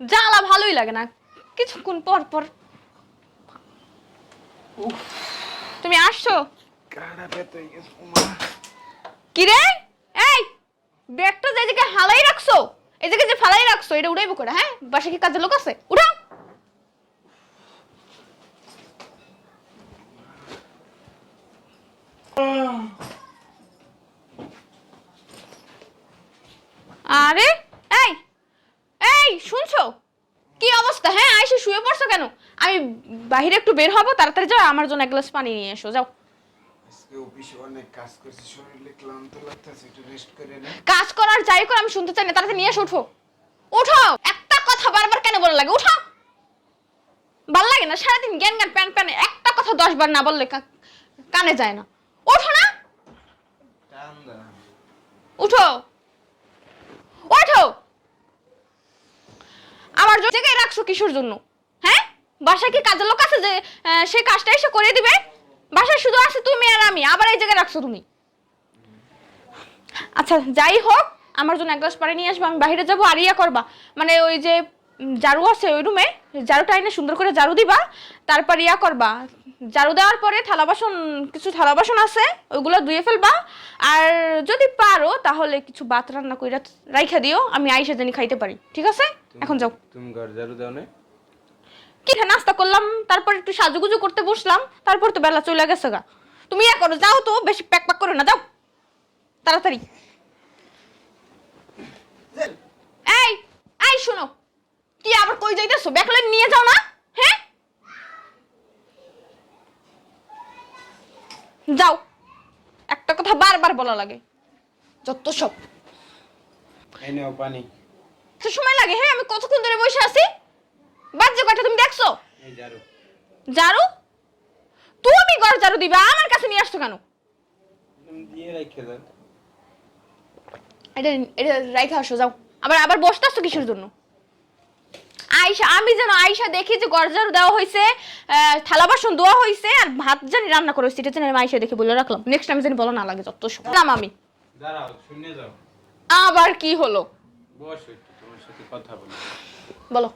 জ্বালা ভালোই লাগে না। কিছুক্ষণ পর পর। তুমি আসছো? কারা এই ব্যাগটা যে জায়গায় হালাই রাখছো জায়গায় যে ফালাই রাখছো এটা উড়াইবো করে হ্যাঁ? বাসা কি কাজের লোক আছে? উঠাও। আরে শুনছো কি অবস্থা? হ্যাঁ আইসে শুয়ে পড়ছো কেন? আমি বাইরে একটু বের হব তাড়াতাড়ি যাও আমার জন্য এক গ্লাস পানি নিয়ে এসো যাও। আজকে অফিসে অনেক কাজ করছি শরীরে ক্লান্ত লাগতেছে একটু রেস্ট করে নে। কাজ করার যাই করে আমি শুনতে চাই না তাড়াতাড়ি নিয়ে এসে উঠো। ওঠো একটা কথা বারবার কেন বলে লাগে? উঠো! ভালো লাগে না? সারাদিন জ্ঞান জ্ঞান প্যান প্যান একটা কথা দশ বার না বললে কানে যায় না। ওঠো না! উঠো ওঠো আমার জায়গায় রাখছো কিসের জন্য? হ্যাঁ? বাসায় কি কাজের লোক আছে যে সে কাজটা এসে করে দিবে? বাসায় শুধু আছে তুমি আর আমি, আবার এই জায়গায় রাখছো তুমি। আচ্ছা যাই হোক, আমার জন্য এক গ্লাস পানি নিয়ে আসব, আমি বাইরে যাব, আর ইয়া করবা। মানে ওই যে ঝাড়ু আছে ওই রুমে, ঝাড়ুটা এনে সুন্দর করে ঝাড়ু দিবা, তারপর ইয়া করবা। ঝাড়ু দেওয়ার পরে থালা বাসন কিছু থালা বাসন আছে ওইগুলো ধুয়ে ফেলবা। আর যদি পারো তাহলে কিছু ভাত রান্না করে রাইখা দিও আমি আইসা জানি খাইতে পারি। ঠিক আছে? এখন যাও। তুমি ঘর ঝাড়ু দাও না কি খা নাস্তা করলাম তারপর একটু সাজুগুজু করতে বসলাম তারপর তো বেলা চলে গেছে গা। তুমি ইয়া করো যাও তো বেশি প্যাক প্যাক করো না যাও। তাড়াতাড়ি। এই এই শোনো কি আবার কই যাইতেছো? ব্যাকলে নিয়ে যাও না হ্যাঁ যাও। একটা কথা বারবার বলা লাগে। যত সব। এই নাও পানি। তো সময় লাগে হ্যাঁ আমি কতক্ষণ ধরে বসে আছি? বাজে কয়টা তুমি দেখছ? এই জারু ঝাড়ু? তুমি ঘর জারু দিবা আমার কাছে নিয়ে আসছো কেন? দিয়ে রেখে দাও। এটা এটা রাইখা আসো যাও। আবার আবার বসতে আসছো কিসের জন্য? আয়সা আমি যেন আয়সা দেখি যে ঝাড়ু দেওয়া হয়েছে থালা বাসন ধোয়া হয়েছে আর ভাত জানি রান্না করে এটা জানি আমি আয়সা দেখে বলে রাখলাম। নেক্সট টাইম জানি বলা না লাগে যত শুনলাম আমি। দাঁড়াও শুনে যাও। আবার কি হলো? বসো তোমার সাথে কথা বলি। বলো।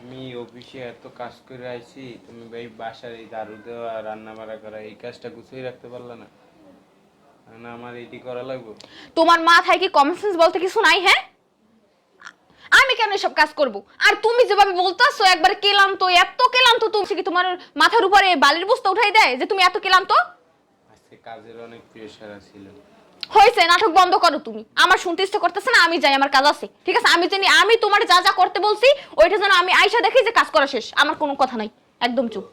আমি অফিসে এত কাজ করে আইছি তুমি ভাই বাসার এই দারু দেওয়া রান্না বাড়া করা এই কাজটা গুছিয়ে রাখতে পারলা না। না আমার এটি করা লাগবে? তোমার মাথায় কি কমন সেন্স বলতে কিছু নাই হ্যাঁ? আমি কেন এসব কাজ করব? আর তুমি যেভাবে বলতাছো একবার কেলাম তো এত কেলাম তো তুমি কি তোমার মাথার উপরে বালির বস্তা উঠাই দেয় যে তুমি এত কেলাম তো আজকে কাজের অনেক প্রেশার ছিল হয়েছে নাটক বন্ধ করো তুমি। আমার শুনতে ইচ্ছে করতেছে না আমি যাই আমার কাজ আছে। ঠিক আছে আমি জানি আমি তোমার যা যা করতে বলছি ওইটা যেন আমি আইসা দেখি যে কাজ করা শেষ। আমার কোনো কথা নাই। একদম চুপ।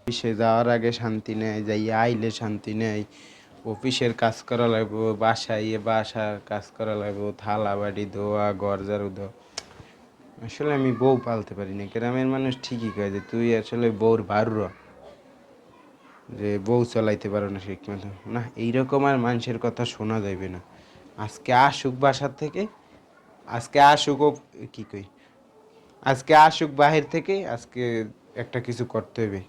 অফিসে যাওয়ার আগে শান্তি নেই যাই আইলে শান্তি নেই। অফিসের কাজ করা লাগবো, বাসায় বাসার কাজ করা লাগবো, থালা বাড়ি ধোয়া ঘর ঝাড়ু ধোয়া। আসলে আমি বউ পালতে পারি না, গ্রামের মানুষ ঠিকই কয় যে তুই আসলে বউর ভারুর যে বউ চালাইতে পারো না ঠিক মতো না, এইরকম আর মানুষের কথা শোনা যাবে না। আজকে আসুক বাসার থেকে, আজকে আসুক ও, কি কই? আজকে আসুক বাহির থেকে, আজকে একটা কিছু করতে হবে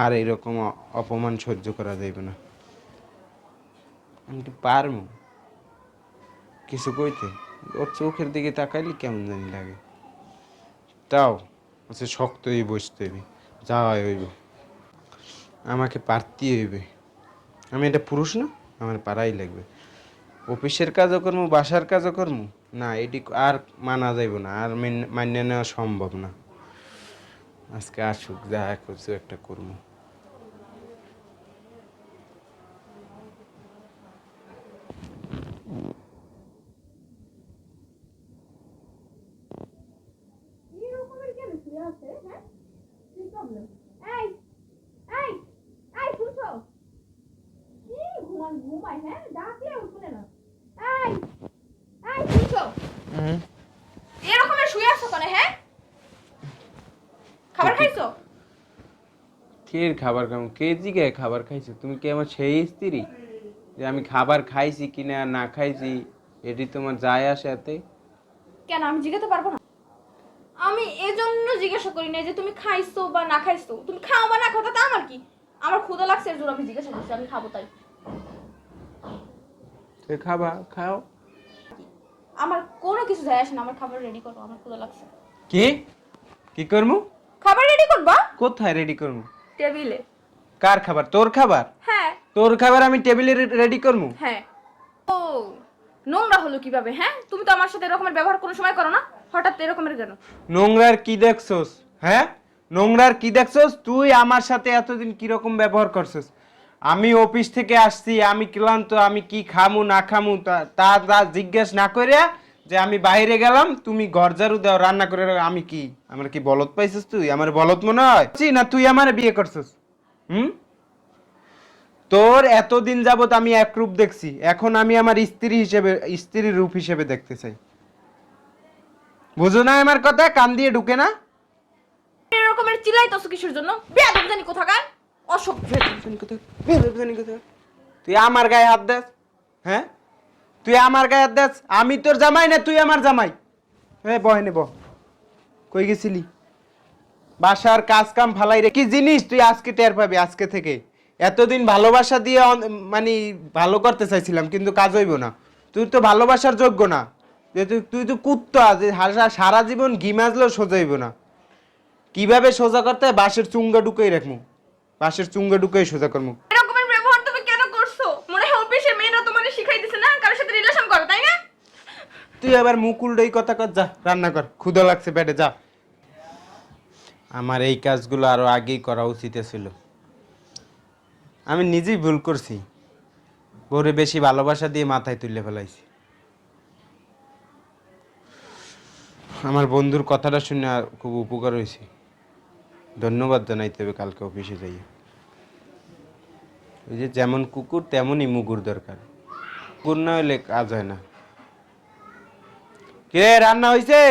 আর এরকম অপমান সহ্য করা যাবে না। আমি কি পারব। কিছু কইতে, ওর চোখের দিকে তাকাইলে কেমন জানি লাগে। তাও আচ্ছা শক্ত হয়ে বসতে হইবে যাওয়াই হইব। আমাকে পারতেই হইবে। আমি এটা পুরুষ না, আমার পারাই লাগবে। অফিসের কাজও করব, বাসার কাজও করব। না, এটি আর মানা যাইব না, আর মেন- মান্য নেওয়া সম্ভব না। আজকে আসুক যা কিছু একটা করব এই এই এই শুনছো কি ঘুমান ঘুমাই হ্যাঁ ডাকলেও শুনে না এই এই শুনছো এরকমের শুয়ে আছো কেন হ্যাঁ খাবার খাইছো কে খাবার খাও কে জিগায় খাবার খাইছো? তুমি কি আমার সেই স্ত্রী? যে আমি খাবার খাইছি কিনা না খাইছি এটি তোমার যায় আসে এতে? কেন? আমি জিজ্ঞাসা পারব না। আমি এজন্য জিজ্ঞাসা করি না যে তুমি খাইছো বা না খাইছো। তুমি খাও বা না খাও তাতে আমার কি? আমার ক্ষুধা লাগছে এর জন্য আমি জিজ্ঞাসা করছি আমি খাব তাই। খাবা খাও। আমার কোনো কিছু যায় আসে না আমার খাবার রেডি করব আমার ক্ষুধা লাগছে। কি? কি করমু খাবার রেডি করবা? কোথায় রেডি করমু টেবিলে। কার খাবার? তোর খাবার? হ্যাঁ। তোর খাবার আমি টেবিলে রেডি করমু। হ্যাঁ। ও নোংরা হলো কীভাবে হ্যাঁ? তুমি তো আমার সাথে এরকমের ব্যবহার কোনো সময় করো না। হঠাৎ এরকমের কেন? নোংরার কি দেখছস? হ্যাঁ? নোংরার কি দেখছস? তুই আমার সাথে এতদিন কীরকম ব্যবহার করছস? আমি অফিস থেকে আসছি আমি ক্লান্ত আমি কি খামু না খামু তা- তা জিজ্ঞেস না করে যে আমি বাইরে গেলাম তুমি ঘর ঝাড়ু দাও রান্না করে রাখো। আমি কি? আমার কি বলত পাইছিস তুই? আমার বলত মনে হয়? ছি, না তুই আমার বিয়ে করছিস। হুম? তোর এতদিন যাবত আমি এক রূপ দেখছি। এখন আমি আমার স্ত্রী হিসেবে স্ত্রীর রূপ হিসেবে দেখতে চাই। বুঝো না আমার কথা? কান দিয়ে ঢুকে না? এরকমের চিলাই চিল্লাইতেছো কিসের জন্য? বেয়াদব জানি কোথাকার। অসভ্য তুই আমার গায়ে হাত দেস হ্যাঁ? তুই আমার গায়ে দেস, আমি তোর জামাই না তুই আমার জামাই? হ্যাঁ বহে নে বহ কই গেছিলি? বাসার কাজ কাম ফালাই রে কি জিনিস তুই আজকে টের পাবি, আজকে থেকে? এতদিন ভালোবাসা দিয়ে মানে ভালো করতে চাইছিলাম, কিন্তু কাজ হইব না। তুই তো ভালোবাসার যোগ্য না। যে তুই তুই তো কুত্তা, যে সারা জীবন ঘি মাজলেও সোজা হইব না। কীভাবে সোজা করতে হয়? বাঁশের চুঙ্গা ঢুকেই রাখমু। বাঁশের চুঙ্গা ঢুকেই সোজা করমু এরকমের ব্যবহার তুমি কেন করছ মনে হয় অফিসে মেয়েরা তোমার শিখাই দিছে না কারোর সাথে রিলেশন করো তাই না তুই আবার মুকুল ডই কথা কর, যা, রান্না কর, ক্ষুদা লাগছে পেটে, যা। আমার এই কাজগুলো আরও আগেই করা উচিত ছিল। আমি নিজেই ভুল করছি। বউরে বেশি ভালোবাসা দিয়ে মাথায় তুলে ফেলাইছি। আমার বন্ধুর কথাটা শুনে খুব উপকার হয়েছে। ধন্যবাদ জানাইতে হবে কালকে অফিসে যাই ওই যে যেমন কুকুর, তেমনই মুগুর দরকার। কুকুর না হলে কাজ হয় না। কে রান্না হয়েছে